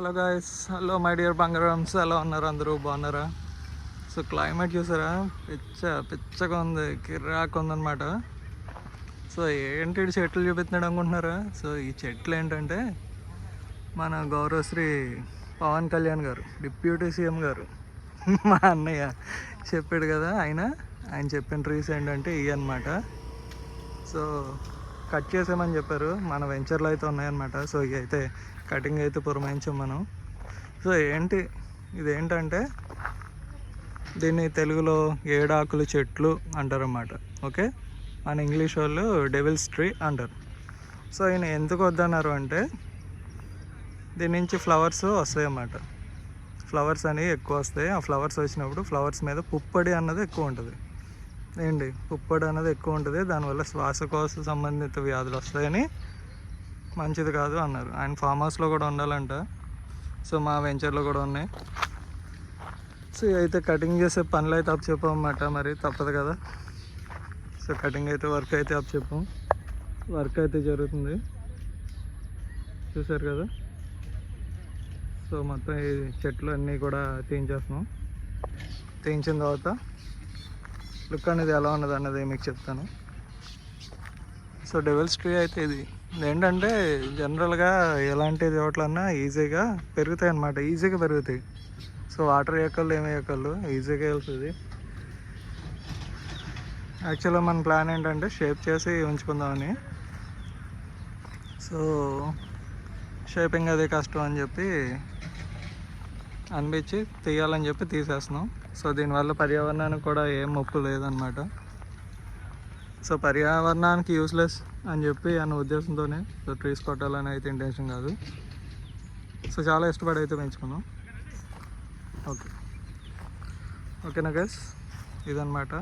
Hello guys hello my dear బంగారమ్స్ ఎలా ఉన్నారు అందరూ. బాగున్నారా? సో క్లైమేట్ చూసారా? పిచ్చ పిచ్చగా ఉంది. కిర్రాక్ ఉందన్నమాట. సో ఏంటి చెట్లు చూపిస్తున్నాడు అనుకుంటున్నారా? సో ఈ చెట్లు ఏంటంటే మన గౌరవశ్రీ పవన్ కళ్యాణ్ గారు డిప్యూటీ సీఎం గారు. మా అన్నయ్య చెప్పాడు కదా ఆయన ఆయన చెప్పిన ట్రీస్ ఏంటంటే ఇవి అనమాట సో కట్ చేసామని చెప్పారు. మన వెంచర్లు అయితే ఉన్నాయన్నమాట. సో ఇవి అయితే కటింగ్ అయితే పురమాయించాం మనం. సో ఏంటి ఇదేంటంటే దీన్ని తెలుగులో ఏడాకులు చెట్లు అంటారన్నమాట. ఓకే? మన ఇంగ్లీష్ వాళ్ళు డెవిల్స్ ట్రీ అంటారు. సో ఈయన ఎందుకు వద్దన్నారు అంటే దీని నుంచి ఫ్లవర్స్ వస్తాయి అన్నమాట ఫ్లవర్స్ అనేవి ఎక్కువ వస్తాయి. ఆ ఫ్లవర్స్ వచ్చినప్పుడు ఫ్లవర్స్ మీద పుప్పొడి అన్నది ఎక్కువ ఉంటుంది. ఏంటి? పుప్పొడి అనేది ఎక్కువ ఉంటుంది. దానివల్ల శ్వాసకోశ సంబంధిత వ్యాధులు వస్తాయని మంచిది కాదు అన్నారు. ఆయన ఫామ్ హౌస్లో కూడా ఉండాలంట. సో మా వెంచర్లో కూడా ఉన్నాయి. సో అయితే కటింగ్ చేసే పనులు అయితే అప్పచెప్పమాట మరి తప్పదు కదా. సో కటింగ్ అయితే వర్క్ అయితే అప్పచెప్పాం వర్క్ అయితే జరుగుతుంది. చూసారు కదా? సో మొత్తం ఈ చెట్లు అన్నీ కూడా తీయించేస్తున్నాం తీయించిన తర్వాత లుక్ అనేది ఎలా ఉన్నది అన్నది మీకు చెప్తాను. సో డెవల్స్ ట్రీ అయితే ఇది. ఏంటంటే జనరల్గా ఎలాంటి చోట్లన్నా ఈజీగా పెరుగుతాయి అన్నమాట. ఈజీగా పెరుగుతాయి. సో వాటర్ ఎక్కలు ఏమి ఎక్కలు ఈజీగా వెళ్తుంది. యాక్చువల్గా మన ప్లాన్ ఏంటంటే షేప్ చేసి ఉంచుకుందామని. సో షేపింగ్ అది కష్టం అని చెప్పి అనిపించి తీయాలని చెప్పి తీసేస్తున్నాం. సో దీనివల్ల పర్యావరణానికి కూడా ఏం ముప్పు లేదనమాట సో పర్యావరణానికి యూస్లెస్ అని చెప్పి అన్న ఉద్దేశంతోనే సో ట్రీస్ కొట్టాలని అయితే ఇంటెన్షన్ కాదు. సో చాలా ఇష్టపడి అయితే పెంచుకున్నాం. ఓకే. ఓకేనా గైస్ ఇదనమాట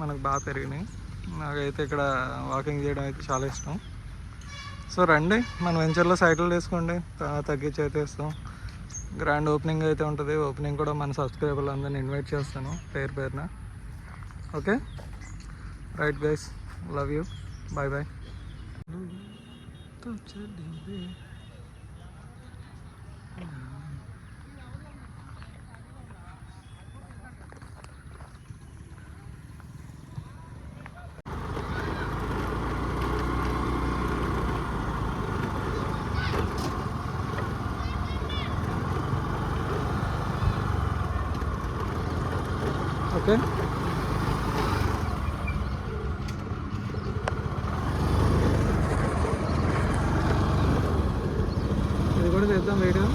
మనకు బాగా పెరిగినాయి. నాకైతే ఇక్కడ వాకింగ్ చేయడం అయితే చాలా ఇష్టం. సో రండి మన వెంచర్లో సైకిల్ వేసుకోండి తగ్గించి అయితే ఇస్తాం. గ్రాండ్ ఓపెనింగ్ అయితే ఉంటుంది. ఓపెనింగ్ కూడా మన సబ్స్క్రైబర్లు అందరిని ఇన్వైట్ చేస్తాను. పేరు పేరున. Okay right guys love you bye bye okay. ఇది కూడా చేద్దాం వీడియో.